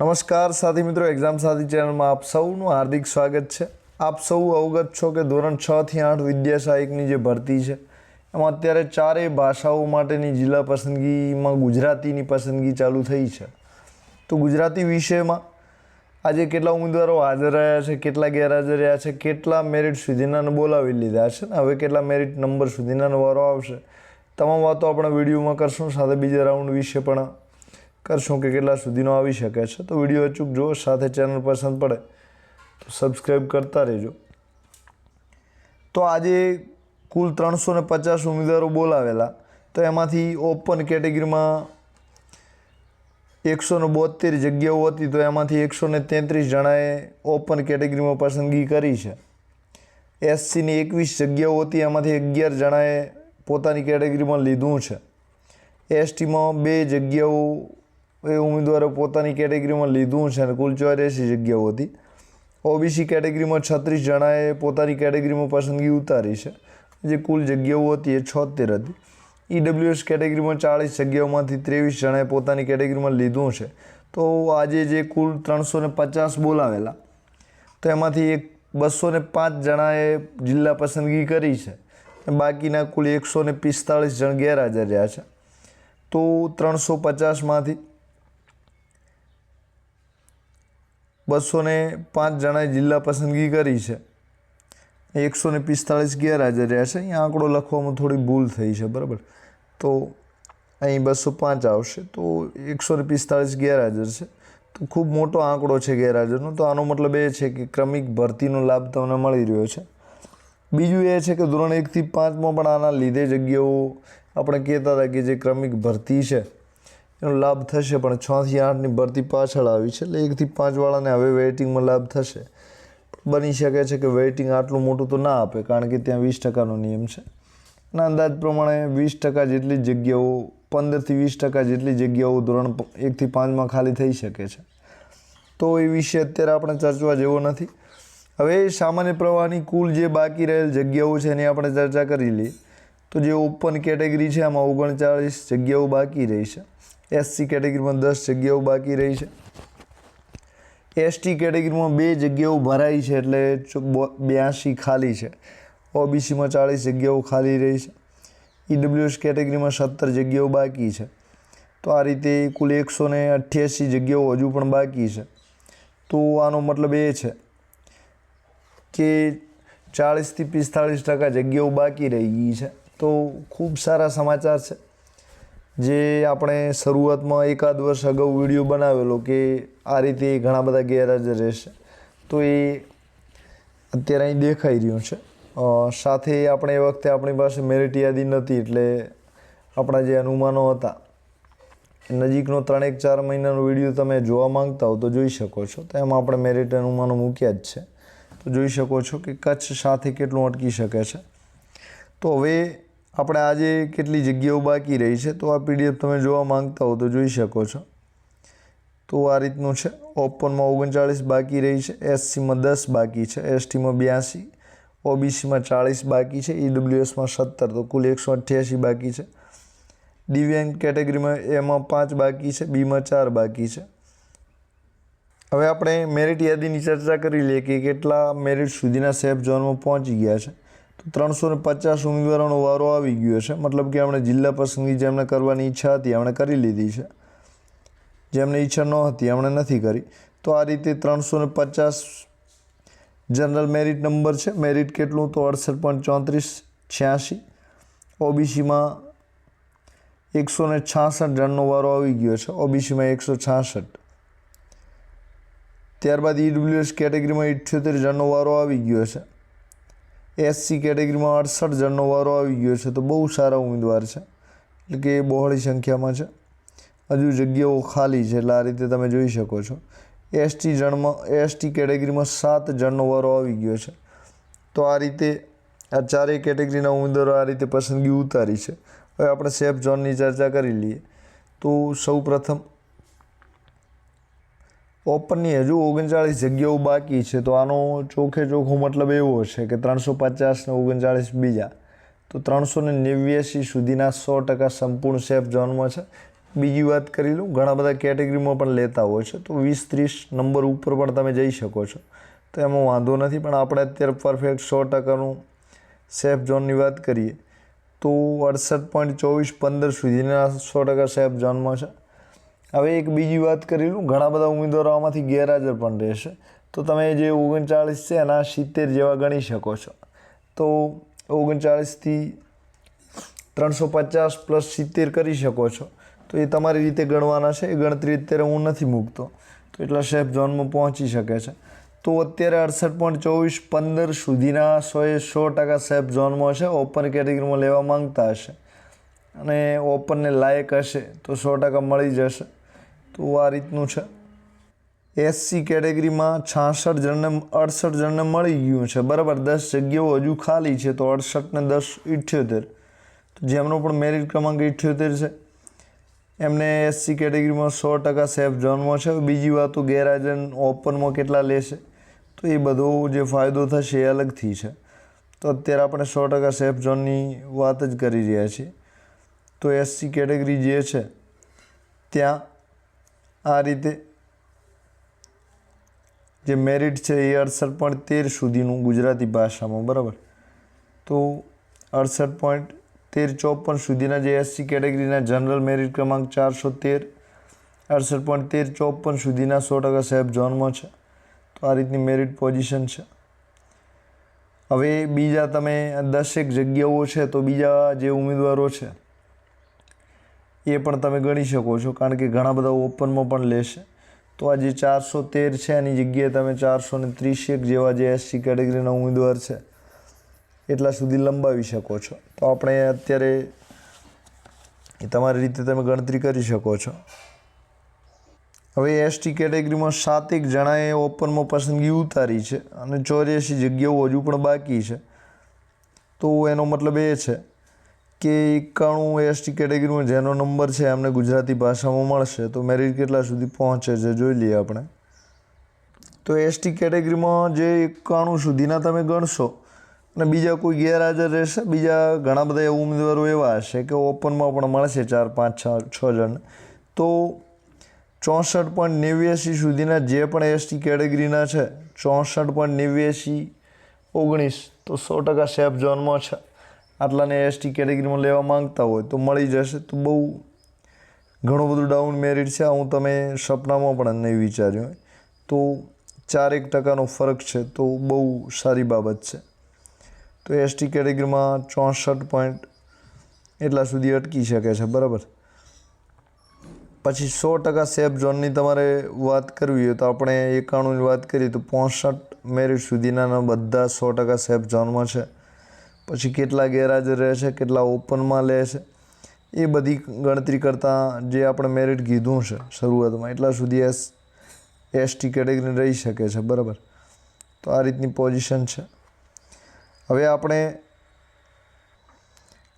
નમસ્કાર સાથી મિત્રો એક્ઝામ સાથી ચેનલમાં આપ સૌનું હાર્દિક સ્વાગત છે. આપ સૌ અવગત છો કે ધોરણ છ થી આઠ વિદ્યા સહાયકની જે ભરતી છે, એમાં અત્યારે ચારેય ભાષાઓ માટેની જિલ્લા પસંદગીમાં ગુજરાતીની પસંદગી ચાલુ થઈ છે. તો ગુજરાતી વિષયમાં આજે કેટલા ઉમેદવારો હાજર રહ્યા છે, કેટલા ગેરહાજર રહ્યા છે, કેટલા મેરિટ સુધીના બોલાવી લીધા છે ને હવે કેટલા મેરિટ નંબર સુધીના વારો આવશે, તમામ વાતો આપણે વિડીયોમાં કરશું. સાથે બીજા રાઉન્ડ વિશે પણ કરશું કે કેટલા સુધીનો આવી શકે છે, તો વીડિયો અચૂક જુઓ, સાથે ચેનલ પસંદ પડે તો સબસ્ક્રાઈબ કરતા રહેજો. તો આજે કુલ ત્રણસો ને પચાસ ઉમેદવારો બોલાવેલા, તો એમાંથી ઓપન કેટેગરીમાં એકસો ને બોતેર જગ્યાઓ હતી, તો એમાંથી એકસો ને તેત્રીસ જણાએ ઓપન કેટેગરીમાં પસંદગી કરી છે. એસસીની એકવીસ જગ્યાઓ હતી, એમાંથી અગિયાર જણાએ પોતાની કેટેગરીમાં લીધું છે. એસટીમાં બે જગ્યાઓ એ ઉમેદવારો પોતાની કેટેગરીમાં લીધું છે અને કુલ ચોર્યાસી જગ્યાઓ હતી. ઓબીસી કેટેગરીમાં છત્રીસ જણાએ પોતાની કેટેગરીમાં પસંદગી ઉતારી છે. જે કુલ જગ્યાઓ હતી એ છોતેર હતી. ઈડબ્લ્યુએસ કેટેગરીમાં ચાળીસ જગ્યાઓમાંથી ત્રેવીસ જણાએ પોતાની કેટેગરીમાં લીધું છે. તો આજે જે કુલ ત્રણસો ને પચાસ બોલાવેલા, તો એમાંથી એક બસો ને પાંચ જણાએ જિલ્લા પસંદગી કરી છે. બાકીના કુલ એકસો ને પિસ્તાળીસ જણ ગેરહાજર રહ્યા છે. તો ત્રણસો પચાસમાંથી બસો ને પાંચ જણાએ જિલ્લા પસંદગી કરી છે. એકસો ને પિસ્તાળીસ ગેરહાજર રહ્યા છે. અહીંયા આંકડો લખવામાં થોડી ભૂલ થઈ છે, બરાબર? તો અહીં બસો પાંચ આવશે, તો એકસો ને પિસ્તાળીસ ગેરહાજર છે. તો ખૂબ મોટો આંકડો છે ગેરહાજરનો. તો આનો મતલબ એ છે કે ક્રમિક ભરતીનો લાભ તમને મળી રહ્યો છે. બીજું એ છે કે ધોરણ એકથી પાંચમાં પણ આના લીધે જગ્યાઓ આપણે કહેતા હતા કે જે ક્રમિક ભરતી છે એનો લાભ થશે, પણ છથી આઠની ભરતી પાછળ આવી છે, એટલે એકથી પાંચવાળાને હવે વેઇટિંગમાં લાભ થશે. બની શકે છે કે વેઇટિંગ આટલું મોટું તો ના આપે, કારણ કે ત્યાં વીસ ટકાનો નિયમ છે. અને અંદાજ પ્રમાણે વીસ ટકા જેટલી જગ્યાઓ, પંદરથી વીસ ટકા જેટલી જગ્યાઓ ધોરણ એકથી પાંચમાં ખાલી થઈ શકે છે. તો એ વિશે અત્યારે આપણે ચર્ચવા જેવો નથી. હવે સામાન્ય પ્રવાહની કુલ જે બાકી રહેલ જગ્યાઓ છે એની આપણે ચર્ચા કરી લઈએ. તો જે ઓપન કેટેગરી છે એમાં ઓગણચાળીસ જગ્યાઓ બાકી રહી છે. એસસી કેટેગરીમાં દસ જગ્યાઓ બાકી રહી છે. એસટી કેટેગરીમાં બે જગ્યાઓ ભરાઈ છે એટલે બ્યાસી ખાલી છે. ઓબીસીમાં ચાળીસ જગ્યાઓ ખાલી રહી છે. ઈડબ્લ્યુએસ કેટેગરીમાં સત્તર જગ્યાઓ બાકી છે. તો આ રીતે કુલ એકસો ને અઠ્યાસી જગ્યાઓ હજુ પણ બાકી છે. તો આનો મતલબ એ છે કે ચાળીસથી પિસ્તાળીસ ટકા જગ્યાઓ બાકી રહી ગઈ છે. તો ખૂબ સારા સમાચાર છે. જે આપણે શરૂઆતમાં એકાદ વર્ષ અગાઉ વીડિયો બનાવેલો કે આ રીતે ઘણા બધા ગેરહાજર રહેશે, તો એ અત્યારે અહીં દેખાઈ રહ્યું છે. સાથે આપણે એ વખતે આપણી પાસે મેરિટ યાદી નથી એટલે આપણા જે અનુમાનો હતા નજીકનો ત્રણેક ચાર મહિનાનો વીડિયો તમે જોવા માંગતા હો તો જોઈ શકો છો. તો એમાં આપણે મેરિટ અનુમાનો મૂક્યા જ છે. તો જોઈ શકો છો કે કચ્છ સાથે કેટલું અટકી શકે છે. તો હવે આપણે આજે કેટલી જગ્યાઓ બાકી રહી છે? તો આ પીડીએફ તમે જોવા માંગતા હો તો જોઈ શકો છો. તો આ રીતનું છે. ઓપનમાં ઓગણચાળીસ બાકી રહી છે. એસસીમાં દસ બાકી છે. એસટીમાં બ્યાસી. ઓબીસીમાં ચાળીસ બાકી છે. ઈડબ્લ્યુએસમાં સત્તર. તો કુલ એકસો અઠ્યાસી બાકી છે. દિવ્યાંગ કેટેગરીમાં એમાં પાંચ બાકી છે. બીમાં ચાર બાકી છે. હવે આપણે મેરિટ યાદીની ચર્ચા કરી લઈએ કે કેટલા મેરિટ સુધીના સેફ ઝોનમાં પહોંચી ગયા છે. ત્રણસો ને પચાસ ઉમેદવારોનો વારો આવી ગયો છે. મતલબ કે આપણે જિલ્લા પસંદગી જેમણે કરવાની ઈચ્છા હતી, એમણે કરી લીધી છે. જેમને ઈચ્છા ન હતી એમણે નથી કરી. તો આ રીતે ત્રણસો ને પચાસ જનરલ મેરિટ નંબર છે. મેરિટ કેટલું તો અડસઠ પોઈન્ટ ચોત્રીસ, છ્યાસી. ઓબીસીમાં એકસો ને છાસઠ જણનો વારો આવી ગયો છે. ઓબીસીમાં એકસો છાસઠ. ત્યારબાદ ઈડબ્લ્યુએસ કેટેગરીમાં ઇઠ્યોતેર જણનો વારો આવી ગયો છે. એસસી કેટેગરીમાં અડસઠ જણનો વારો આવી ગયો છે, તો બહુ સારા ઉમેદવાર છે. એટલે કે બહોળી સંખ્યામાં છે. હજુ જગ્યાઓ ખાલી છે, એટલે આ રીતે તમે જોઈ શકો છો. એસટી જણમાં, એસટી કેટેગરીમાં સાત જણનો વારો આવી ગયો છે. તો આ રીતે આ ચારેય કેટેગરીના ઉમેદવારો આ રીતે પસંદગી ઉતારી છે. હવે આપણે સેફ ઝોનની ચર્ચા કરી લઈએ. તો સૌ પ્રથમ ઓપનની હજુ ઓગણચાળીસ જગ્યાઓ બાકી છે, તો આનો ચોખે ચોખ્ખો મતલબ એવો છે કે ત્રણસો પચાસ ને ઓગણચાળીસ બીજા. તો ત્રણસો ને નેવ્યાસી સુધીના સો ટકા સંપૂર્ણ સેફ ઝોનમાં છે. બીજી વાત કરી લઉં, ઘણા બધા કેટેગરીમાં પણ લેતા હોય છે, તો વીસ ત્રીસ નંબર ઉપર પણ તમે જઈ શકો છો. તો એમાં વાંધો નથી, પણ આપણે અત્યારે પરફેક્ટ સો ટકાનું સેફ ઝોનની વાત કરીએ, તો અડસઠ પોઈન્ટ ચોવીસ પંદર સુધીના સો ટકા સેફ ઝોનમાં છે. હવે એક બીજી વાત કરી લઉં. ઘણા બધા ઉમેદવારો આમાંથી ગેરહાજર પણ રહેશે. તો તમે જે ઓગણચાળીસ છે એના સિત્તેર જેવા ગણી શકો છો. તો ઓગણચાળીસથી ત્રણસો પચાસ પ્લસ સિત્તેર કરી શકો છો. તો એ તમારી રીતે ગણવાના છે. એ ગણતરી અત્યારે હું નથી મૂકતો. તો એટલા સેફ ઝોનમાં પહોંચી શકે છે. તો અત્યારે અડસઠ પોઈન્ટ ચોવીસ પંદર સુધીના સોએ સો ટકા સેફ ઝોનમાં હશે. ઓપન કેટેગરીમાં લેવા માંગતા હશે. અને ઓપનને લાયક હશે તો સો ટકા મળી જશે. તો આ રીતનું છે. એસસી કેટેગરીમાં છાસઠ જણને અડસઠ જણને મળી ગયું છે. બરાબર, દસ જગ્યાઓ હજુ ખાલી છે, તો અડસઠ ને દસ ઇઠ્યોતેર. તો જેમનો પણ મેરિટ ક્રમાંક ઇઠ્યોતેર છે. એમને એસસી કેટેગરીમાં સો ટકા સેફ ઝોનમાં છે. બીજી વાત તો ગેરહાજર ઓપનમાં કેટલા લેશે, તો એ બધો જે ફાયદો થશે એ અલગથી છે. તો અત્યારે આપણે સો ટકા સેફ ઝોનની વાત જ કરી રહ્યા છીએ. તો એસસી કેટેગરી જે છે, ત્યાં આ રીતે જે મેરિટ છે એ અડસઠ પોઈન્ટ તેર સુધીનું ગુજરાતી ભાષામાં, બરાબર? તો અડસઠ પોઈન્ટ તેર ચોપન સુધીના જે એસસી કેટેગરીના જનરલ મેરિટ ક્રમાંક ચારસો તેર, અડસઠ પોઈન્ટ તેર ચોપન સુધીના સો ટકા સાહેબ ઝોનમાં છે. તો આ રીતની મેરિટ પોઝિશન છે. હવે બીજા તમે દસેક જગ્યાઓ છે તો બીજા જે ઉમેદવારો છે એ પણ તમે ગણી શકો છો, કારણ કે ઘણા બધા ઓપનમાં પણ લેશે. તો આ જે ચારસો તેર છે, એની જગ્યાએ તમે ચારસો ને ત્રીસેક જેવા જે એસસી કેટેગરીના ઉમેદવાર છે, એટલા સુધી લંબાવી શકો છો. તો આપણે અત્યારે એ તમારી રીતે તમે ગણતરી કરી શકો છો. હવે એસટી કેટેગરીમાં સાતેક જણાએ ઓપનમાં પસંદગી ઉતારી છે અને ચોર્યાસી જગ્યાઓ હજુ પણ બાકી છે. તો એનો મતલબ એ છે કે એકાણું એસટી કેટેગરીમાં જેનો નંબર છે એમને ગુજરાતી ભાષામાં મળશે, તો મેરિટ કેટલા સુધી પહોંચે છે જોઈ લઈએ આપણે. તો એસટી કેટેગરીમાં જે એકાણું સુધીના તમે ગણશો, અને બીજા કોઈ ગેરહાજર રહેશે, બીજા ઘણા બધા એવા ઉમેદવારો એવા હશે કે ઓપનમાં પણ મળશે ચાર, પાંચ, છ છ જણ. તો ચોસઠ પોઈન્ટ નેવ્યાસી સુધીના જે પણ એસટી કેટેગરીના છે, ચોસઠ પોઈન્ટ નેવ્યાસી, ઓગણીસ, તો સો ટકા સેફ ઝોનમાં છે. આટલાને એસટી કેટેગરીમાં લેવા માંગતા હોય તો મળી જશે. તો બહુ ઘણું બધું ડાઉન મેરિટ છે. હું તમે સપનામાં પણ નહીં વિચાર્યું હોય. તો ચારેક ટકાનો ફરક છે. તો બહુ સારી બાબત છે. તો એસટી કેટેગરીમાં ચોસઠ પોઈન્ટ એટલા સુધી અટકી શકે છે. બરાબર? પછી સો ટકા સેફ ઝોનની તમારે વાત કરવી હોય તો આપણે એકાણુંની વાત કરીએ તો પોસઠ મેરિટ સુધીના બધા સો ટકા સેફ ઝોનમાં છે. પછી કેટલા ગેરહાજર રહે છે, કેટલા ઓપનમાં લે છે, એ બધી ગણતરી કરતાં જે આપણે મેરિટ કીધું છે શરૂઆતમાં, એટલા સુધી એસ એસટી કેટેગરી રહી શકે છે, બરાબર? તો આ રીતની પોઝિશન છે. હવે આપણે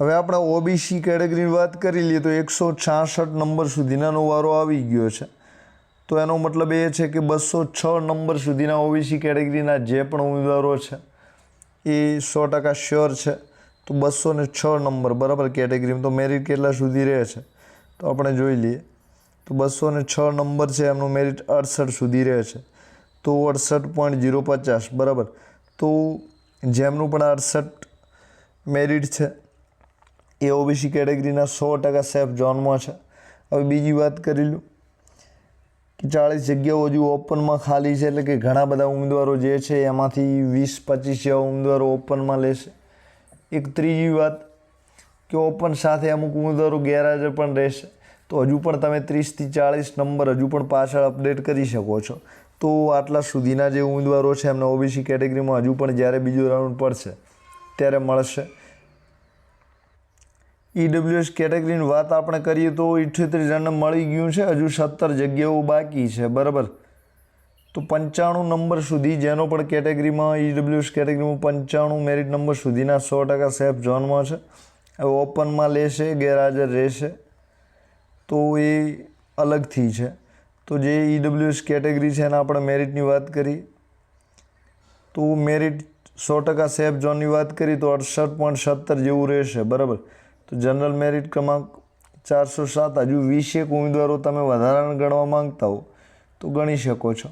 હવે આપણે ઓબીસી કેટેગરીની વાત કરી લઈએ તો એકસો છાસઠ નંબર સુધીનાનો વારો આવી ગયો છે. તો એનો મતલબ એ છે કે બસો છ નંબર સુધીના ઓબીસી કેટેગરીના જે પણ ઉમેદવારો છે એ સો ટકા શ્યોર છે. તો બસો ને છ નંબર બરાબર કેટેગરીમાં. તો મેરિટ કેટલા સુધી રહે છે? તો આપણે જોઈ લઈએ. તો બસો ને છ નંબર છે, એમનું મેરિટ અડસઠ સુધી રહે છે. તો અડસઠ પોઈન્ટ જીરો પચાસ, બરાબર. તો જેમનું પણ અડસઠ મેરિટ છે, એ ઓબીસી કેટેગરીના સો ટકા સેફ ઝોનમાં છે. હવે બીજી વાત કરી લઉં. કે ચાળીસ જગ્યાઓ હજુ ઓપનમાં ખાલી છે એટલે કે ઘણા બધા ઉમેદવારો જે છે એમાંથી વીસ, પચીસ જેવા ઉમેદવારો ઓપનમાં લેશે. એક ત્રીજી વાત કે ઓપન સાથે અમુક ઉમેદવારો ગેરહાજર પણ રહેશે. તો હજુ પણ તમે ત્રીસથી ચાળીસ નંબર હજુ પણ પાછળ અપડેટ કરી શકો છો. તો આટલા સુધીના જે ઉમેદવારો છે એમને ઓબીસી કેટેગરીમાં હજુ પણ જ્યારે બીજો રાઉન્ડ પડશે, ત્યારે મળશે. ઈડબ્લ્યુએસ કેટેગરીની વાત આપણે કરીએ તો ઇઠ્યોતેર જણને મળી ગયું છે. હજુ સત્તર જગ્યાઓ બાકી છે. બરાબર? તો પંચાણું નંબર સુધી જેનો પણ કેટેગરીમાં ઈડબ્લ્યુએસ કેટેગરીમાં પંચાણું મેરિટ નંબર સુધીના સો ટકા સેફ ઝોનમાં છે. હવે ઓપનમાં લેશે, ગેરહાજર રહેશે. તો એ અલગથી છે. તો જે ઈડબ્લ્યુએસ કેટેગરી છે એના આપણે મેરિટની વાત કરી તો મેરિટ સો ટકા સેફ ઝોનની વાત કરી તો અડસઠ પોઈન્ટ સત્તર જેવું રહેશે. બરાબર? તો જનરલ મેરિટ ક્રમાંક ચારસો સાત, હજુ વીસેક ઉમેદવારો તમે વધારાના ગણવા માંગતા હો, તો ગણી શકો છો.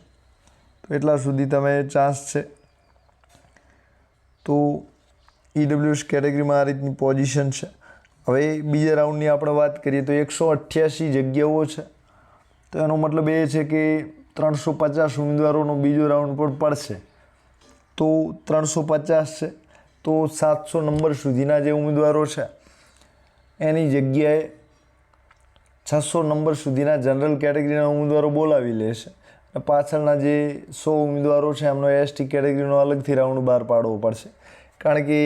તો એટલા સુધી તમે ચાન્સ છે. તો ઈડબ્લ્યુએસ કેટેગરીમાં આ રીતની પોઝિશન છે. હવે બીજા રાઉન્ડની આપણે વાત કરીએ તો એકસો અઠ્યાસી જગ્યાઓ છે. તો એનો મતલબ એ છે કે ત્રણસો પચાસ ઉમેદવારોનો બીજો રાઉન્ડ પણ પડશે. તો ત્રણસો પચાસ છે. તો સાતસો નંબર સુધીના જે ઉમેદવારો છે એની જગ્યાએ છસો નંબર સુધીના જનરલ કેટેગરીના ઉમેદવારો બોલાવી લેશે અને પાછળના જે સો ઉમેદવારો છે, એમનો એસટી કેટેગરીનો અલગથી રાઉન્ડ બહાર પાડવો પડશે. કારણ કે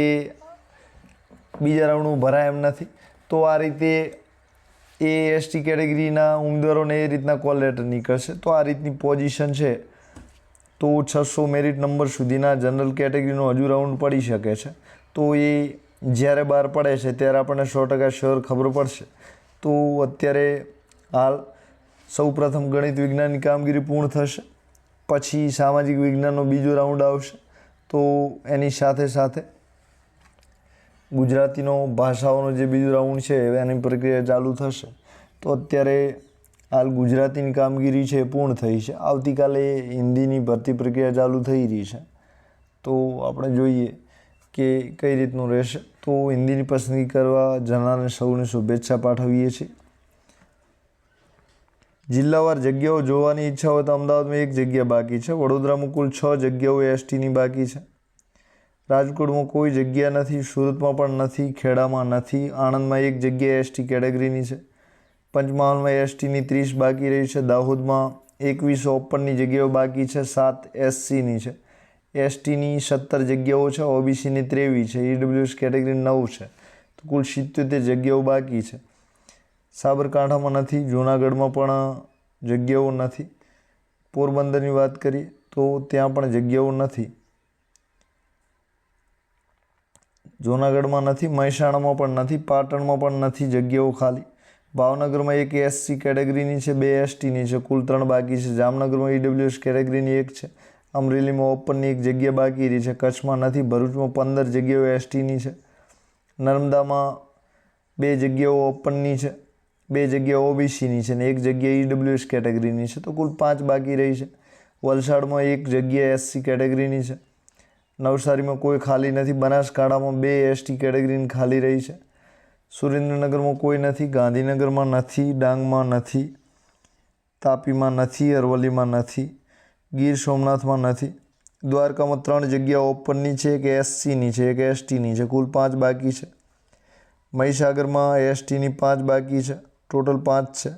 બીજા રાઉન્ડ ભરાય એમ નથી. તો આ રીતે એ એસટી કેટેગરીના ઉમેદવારોને એ રીતના કોલ લેટર નીકળશે. તો આ રીતની પોઝિશન છે. તો છસો મેરિટ નંબર સુધીના જનરલ કેટેગરીનો હજુ રાઉન્ડ પડી શકે છે. તો એ જ્યારે બહાર પડે છે, ત્યારે આપણને સો ટકા શ્યોર ખબર પડશે. તો અત્યારે હાલ સૌ પ્રથમ ગણિત વિજ્ઞાનની કામગીરી પૂર્ણ થશે, પછી સામાજિક વિજ્ઞાનનો બીજો રાઉન્ડ આવશે. તો એની સાથે સાથે ગુજરાતીનો, ભાષાઓનો જે બીજો રાઉન્ડ છે, એની પ્રક્રિયા ચાલુ થશે. તો અત્યારે હાલ ગુજરાતીની કામગીરી છે પૂર્ણ થઈ છે. આવતીકાલે હિન્દીની ભરતી પ્રક્રિયા ચાલુ થઈ રહી છે. તો આપણે જોઈએ કે કઈ રીતનું રહેશે? તો હિન્દીની પસંદગી કરવા જનારને સૌને શુભેચ્છા પાઠવીએ છીએ. જિલ્લાવાર જગ્યાઓ જોવાની ઈચ્છા હોય તો અમદાવાદમાં એક જગ્યા બાકી છે. વડોદરામાં કુલ છ જગ્યાઓ એસટીની બાકી છે. રાજકોટમાં કોઈ જગ્યા નથી, સુરતમાં પણ નથી, ખેડામાં નથી, આણંદમાં એક જગ્યા એસટી કેટેગરીની છે. પંચમહાલમાં એસટીની ત્રીસ બાકી રહી છે. દાહોદમાં એકવીસ ઓપનની જગ્યાઓ બાકી છે. સાત એસસીની છે. એસટીની સત્તર જગ્યાઓ છે, ઓબીસીની ત્રેવીસ છે, ઈડબ્લ્યુએસ કેટેગરી નવ છે. તો કુલ સિત્યોતેર જગ્યાઓ બાકી છે. સાબરકાંઠામાં નથી, જૂનાગઢમાં પણ જગ્યાઓ નથી. પોરબંદરની વાત કરીએ તો ત્યાં પણ જગ્યાઓ નથી. જૂનાગઢમાં નથી, મહેસાણામાં પણ નથી, પાટણમાં પણ નથી જગ્યાઓ ખાલી. ભાવનગરમાં એક એસસી કેટેગરીની છે, બે એસટીની છે, કુલ ત્રણ બાકી છે. જામનગરમાં ઈડબ્લ્યુએસ કેટેગરીની એક છે. અમરેલીમાં ઓપનની એક જગ્યા બાકી રહી છે. કચ્છમાં નથી, ભરૂચમાં પંદર જગ્યાઓ એસટીની છે. નર્મદામાં બે જગ્યાઓ ઓપનની છે, બે જગ્યા ઓબીસીની છે ને એક જગ્યા ઈડબ્લ્યુએસ કેટેગરીની છે. તો કુલ પાંચ બાકી રહી છે. વલસાડમાં એક જગ્યા એસસી કેટેગરીની છે. નવસારીમાં કોઈ ખાલી નથી, બનાસકાંઠામાં બે એસટી કેટેગરીની ખાલી રહી છે. સુરેન્દ્રનગરમાં કોઈ નથી, ગાંધીનગરમાં નથી, ડાંગમાં નથી, તાપીમાં નથી, અરવલ્લીમાં નથી ગીર સોમનાથમાં નથી. દ્વારકામાં ત્રણ જગ્યા ઓપનની છે, એક એસસીની છે, એક એસટીની છે. કુલ પાંચ બાકી છે. મહીસાગરમાં એસટીની પાંચ બાકી છે. ટોટલ પાંચ છે.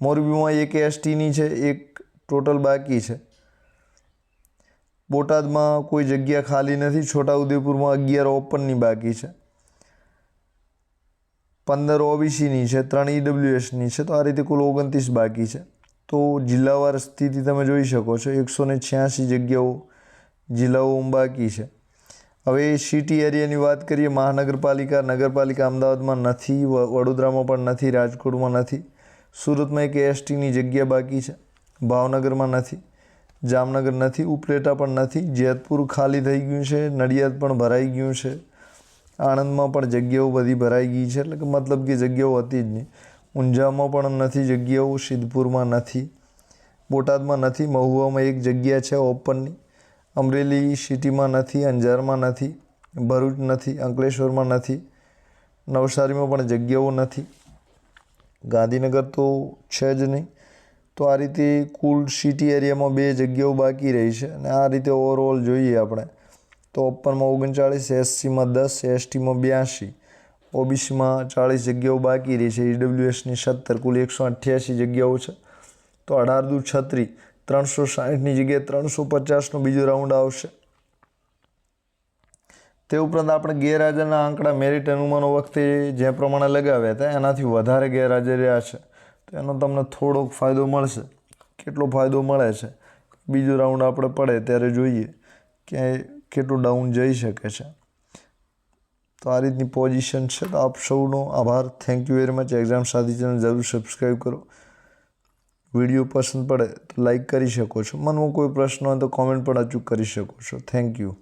મોરબીમાં એક એસટીની છે, એક ટોટલ બાકી છે. બોટાદમાં કોઈ જગ્યા ખાલી નથી. છોટાઉદેપુરમાં અગિયાર ઓપનની બાકી છે. પંદર ઓબીસીની છે, ત્રણ ઈડબ્લ્યુએસની છે. તો આ રીતે કુલ ઓગણત્રીસ બાકી છે. તો જિલ્લાવાર સ્થિતિ તમે જોઈ શકો છો, એકસો ને છ્યાસી જગ્યાઓ જિલ્લાઓ બાકી છે. હવે સિટી એરિયાની વાત કરીએ, મહાનગરપાલિકા, નગરપાલિકા અમદાવાદમાં નથી વડોદરામાં પણ નથી, રાજકોટમાં નથી, સુરતમાં એક એસટીની જગ્યા બાકી છે, ભાવનગરમાં નથી, જામનગર નથી, ઉપલેટા પણ નથી, જેતપુર ખાલી થઈ ગયું છે, નડિયાદ પણ ભરાઈ ગયું છે, આણંદમાં પણ જગ્યાઓ બધી ભરાઈ ગઈ છે, એટલે કે મતલબ કે જગ્યાઓ હતી જ નહીં. ઊંઝામાં પણ નથી, જગ્યાઓ સિદ્ધપુરમાં નથી, બોટાદમાં નથી, મહુવામાં એક જગ્યા છે ઓપનની. અમરેલી સિટીમાં નથી, અંજારમાં નથી, ભરૂચ નથી, અંકલેશ્વરમાં નથી, નવસારીમાં પણ જગ્યાઓ નથી. ગાંધીનગર તો છે જ નહીં. તો આ રીતે કુલ સિટી એરિયામાં બે જગ્યાઓ બાકી રહી છે અને આ રીતે ઓવરઓલ જોઈએ આપણે. તો ઓપનમાં ઓગણચાળીસ, એસસીમાં દસ, એસટીમાં બ્યાસી. ઓબીસીમાં ચાળીસ જગ્યાઓ બાકી રહી છે. ઈડબ્લ્યુએસની સત્તર, કુલ એકસો અઠ્યાસી જગ્યાઓ છે. તો અઢાર દુ છત્રી, ત્રણસો સાહીઠની જગ્યાએ ત્રણસો પચાસનો બીજો રાઉન્ડ આવશે. તે ઉપરાંત આપણે ગેરહાજરના આંકડા મેરિટ અનુમાનો વખતે જે પ્રમાણે લગાવ્યા હતા, એનાથી વધારે ગેરહાજર રહ્યા છે. તો એનો તમને થોડોક ફાયદો મળશે. કેટલો ફાયદો મળે છે? બીજો રાઉન્ડ આપણે પડે ત્યારે જોઈએ કે કેટલું ડાઉન જઈ શકે છે. તો આ રીતની પોઝિશન છે તો આપ સૌનો આભાર. Thank you very much exam સાથી ચેનલ જરૂર સબસ્ક્રાઈબ કરો. વીડિયો પસંદ પડે તો લાઇક કરી શકો છો. મનમાં કોઈ પ્રશ્ન હોય તો કોમેન્ટ પણ અચૂક કરી શકો છો. Thank you